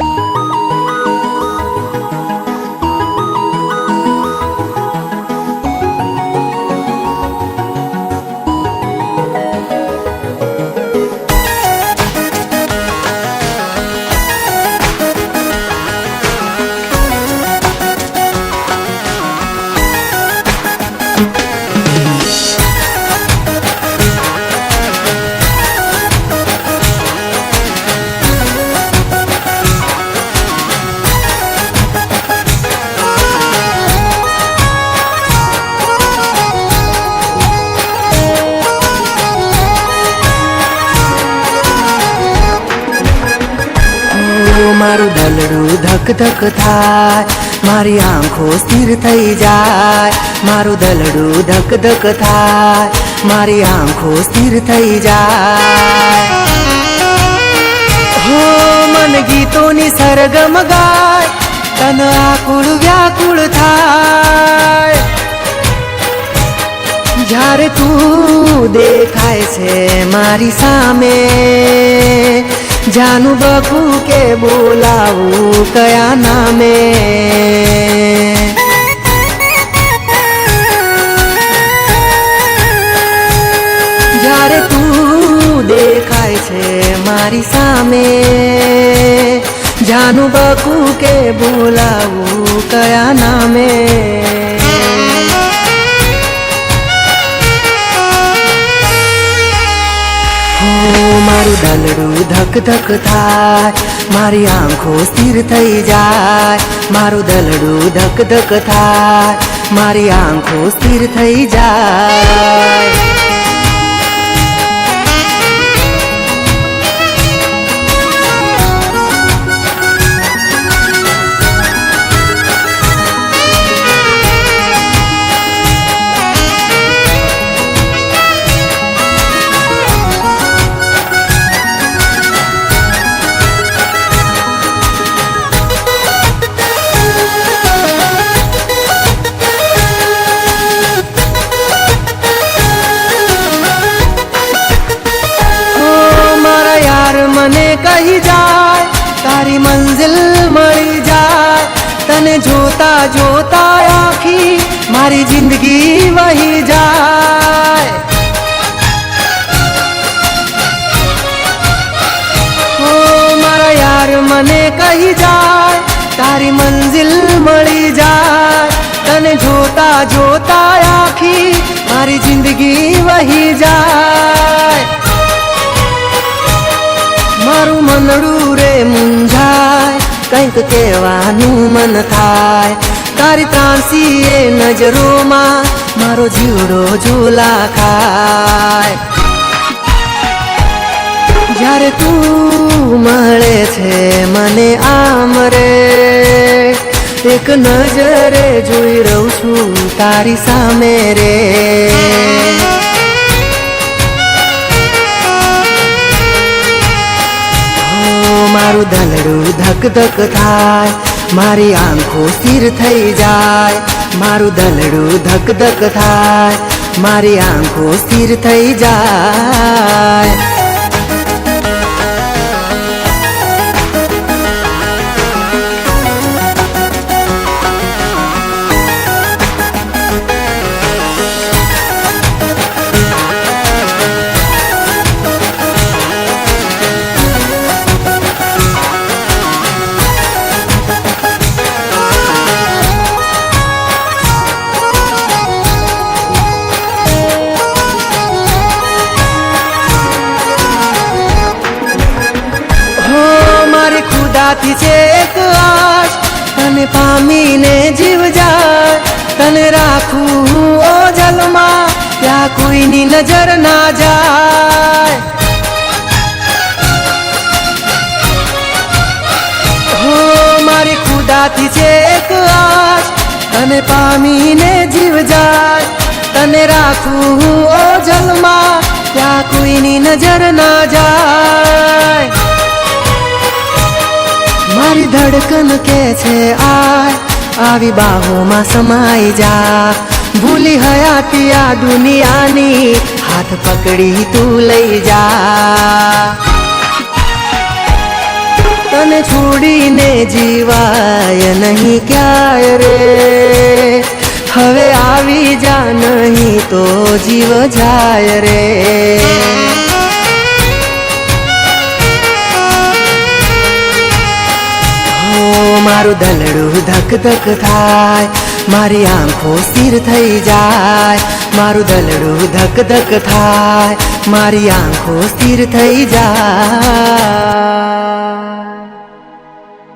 ઓ, મારું દલડું ધક ધક થાય, મારી આંખો સ્થિર થઈ જાય. મારું દલડું ધક ધક થાય, મારી આંખો સ્થિર થઈ જાય. હો, મન ગીતોની સરગમ ગાય, તન આકુળ વ્યાકુળ થાય. જ્યારે તું દેખાય છે મારી સામે જાનું બકું કે બોલાવું કયા નામે જ્યારે તું દેખાય છે મારી સામે જાનું બકું કે બોલાવું કયા નામે દલડું ધક ધક થાય, મારી આંખો સ્થિર થઈ જાય, મારું દલડું ધક ધક થાય, મારી આંખો સ્થિર થઈ જાય. તને જોતા જોતા આખી મારી જિંદગી વહી જાય ઓ મારા યાર મને કહી જાય તારી મંઝિલ મળી જાય તને જોતા જોતા આખી મારી જિંદગી વહી જાય કંઈક કહેવાનું મન થાય તારી ત્રાસી એ નજરોમાં મારો જીવડો ઝૂલા ખાય જ્યારે તું મળે છે મને આમ રે એક નજરે જોઈ રહું છું તારી સામે રે મારું દલડું ધક ધક થાય મારી આંખો સ્થિર થઈ જાય મારું દલડું ધક ધક થાય મારી આંખો સ્થિર થઈ જાય તને રાખું હું ઓજલમાં ત્યાં કોઈની નજર ના જાય. હો, મારી ખુદાથી છે એક આશ તને પામીને જીવ જાય. તને રાખું હું ઓજલમાં ત્યાં કોઈની નજર ના જાય. મારી ધડકન કે છે આય આવી બાહોમાં સમાઈ જા. ભૂલી હયાતી આ દુનિયાની હાથ પકડી તું લઈ જા. તને છોડીને જીવાય નહીં ક્યાંય રે. હવે આવી જા નહીં તો જીવ જાય રે. દલડું ધક ધક થાય. મારી આંખો સ્થિર થઈ જાય. મારું દલડું ધક ધક થાય. મારી આંખો સ્થિર થઈ જાય.